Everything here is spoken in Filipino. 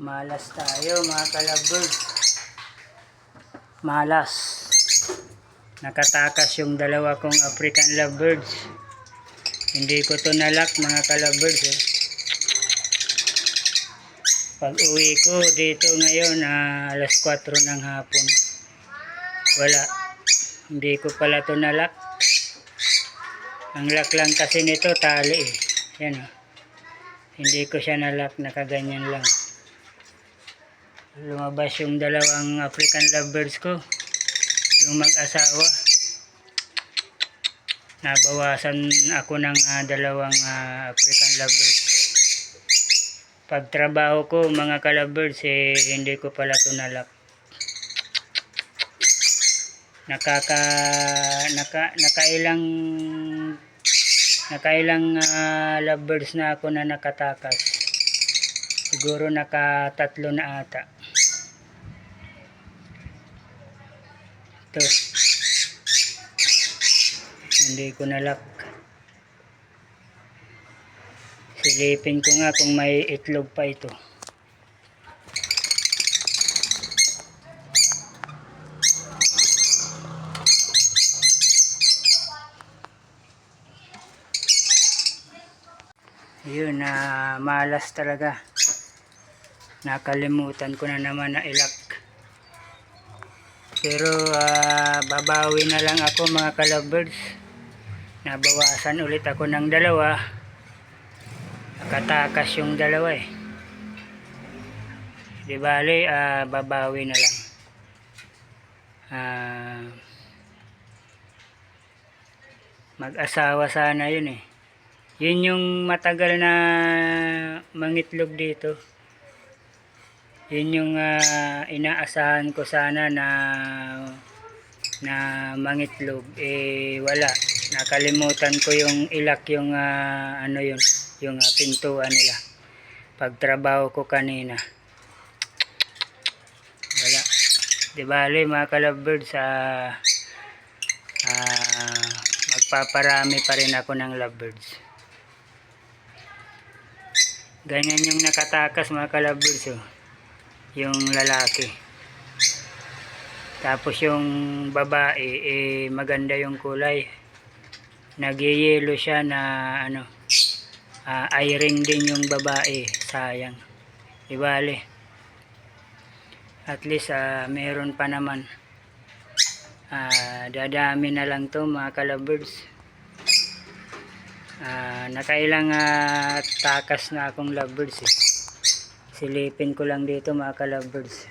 Malas tayo mga kalabirds. Malas. Nakatakas yung dalawa kong African lovebirds. Hindi ko to nalak mga kalabirds. Eh. Pag uwi ko dito ngayon ah, alas 4 ng hapon. Wala. Hindi ko pala to nalak. Ang lock lang kasi nito tali eh. Yan oh. Hindi ko siya nalak, nakaganyan lang. Lumabas yung dalawang African lovebirds ko. Yung mag-asawa. Nabawasan ako ng ah, dalawang ah, African lovebirds. Pag trabaho ko mga kalabirds eh hindi ko pala ito nalak. Nakaka naka nakailang nakailang ah, lovebirds na ako na nakatakas. Siguro naka tatlo na ata. Ito. Hindi ko nalak. Silipin ko nga kung may itlog pa ito. Yun, na malas talaga. Nakalimutan ko na naman na ilak. Pero ah, babawi na lang ako mga kalabirds. Nabawasan ulit ako ng dalawa. Nakatakas yung dalawa eh. Di bale, ah, babawi na lang. Ah, mag-asawa sana yun eh. Yun yung matagal na mangitlog dito. Yun yung ah, inaasahan ko sana na na mangitlog. Eh wala. Nakalimutan ko yung ilak yung ah, ano yun yung ah, pintuan nila. Pagtrabaho ko kanina. Wala. Di bale mga kalabirds sa ah, magpaparami pa rin ako ng lovebirds. Ganyan yung nakatakas mga kalabirds oh. Yung lalaki. Tapos yung babae eh maganda yung kulay. Nagyeyelo siya na ano ah, eye ring din yung babae sayang. Ibale at least ah, meron pa naman. Ah, dadami na lang to mga kalabirds. Ah, nakailang ah, takas na akong lovebirds eh. Silipin ko lang dito mga kalabirds